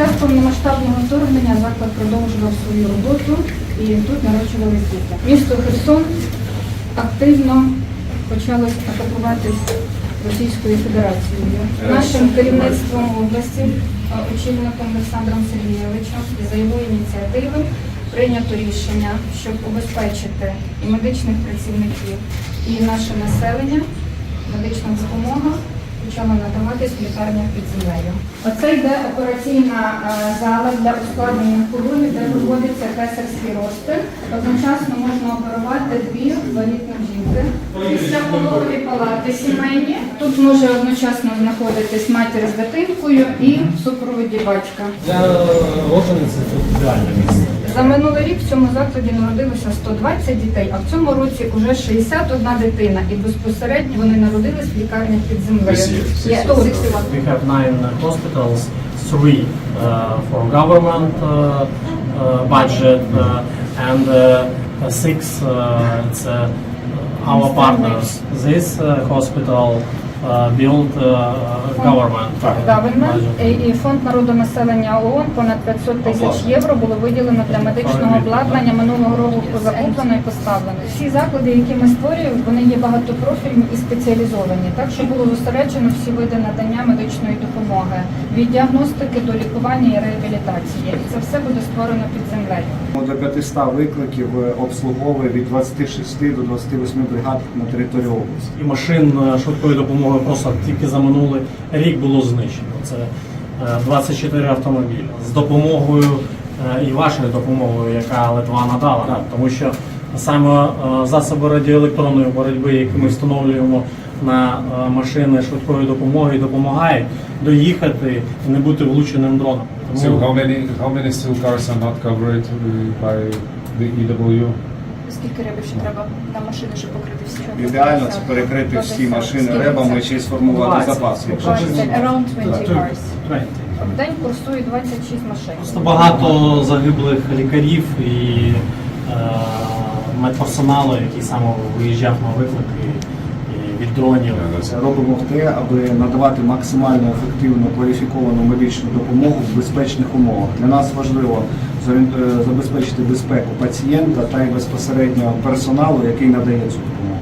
час повномасштабного вторгнення заклад продовжував свою роботу і тут народжувались діти. Місто Херсон активно почалось атакуватись Російською Федерацією. Нашим керівництвом області, е, очільником Олександром Сергійовичем, за його ініціативи прийнято рішення, щоб убезпечити і медичних працівників, і наше населення. Медична допомога почала надаватись в лікарнях під землею. Оце йде операційна е, зала для ускладнення хвилини, де проводиться кесарський розтин. Одночасно можна оперувати дві вагітні жінки. Після пологові палати сімейні. Тут може одночасно знаходитись матір з дитинкою і в супроводі батька. Для рожениці тут ідеальне місце. За минулий рік в цьому закладі народилося 120 дітей, а в цьому році вже 61 дитина. І безпосередньо вони народились в лікарнях під землею. 61. We have nine hospitals, three uh, for government uh, uh, budget, and six it's our partners. This hospital uh, built uh, government Government і фонд народонаселення ООН понад 500 тисяч євро було виділено для медичного обладнання минулого року закуплено і поставлено. Всі заклади, які ми створюємо, вони є багатопрофільні і спеціалізовані, так що було зосереджено всі види надання медичної допомоги від діагностики до лікування і реабілітації. І це все буде створено під землею. До 500 викликів е, обслуговує від 26 до 28 бригад на території області. І машин е, швидкої допомоги просто тільки за минулий рік було знищено. Це е, 24 автомобілі з допомогою е, і вашою допомогою, яка Литва надала. Так. Тому що саме е, засоби радіоелектронної боротьби, які ми встановлюємо на е, машини швидкої допомоги, допомагають доїхати і не бути влученим дроном. So how many how many steel cars are not covered uh, by the EW? Скільки рибів ще треба на машини, щоб покрити всі? Ідеально це перекрити всі машини ребами чи сформувати 20. запас. Якщо Двадцять. чесно. Around 20 cars. В день курсує 26 машин. Просто багато загиблих лікарів і е, медперсоналу, який саме виїжджав на виклики і від дронів. Робимо те, аби надавати максимально ефективну кваліфіковану медичну допомогу в безпечних умовах. Для нас важливо е, забезпечити безпеку пацієнта та й безпосередньо персоналу, який надає цю допомогу.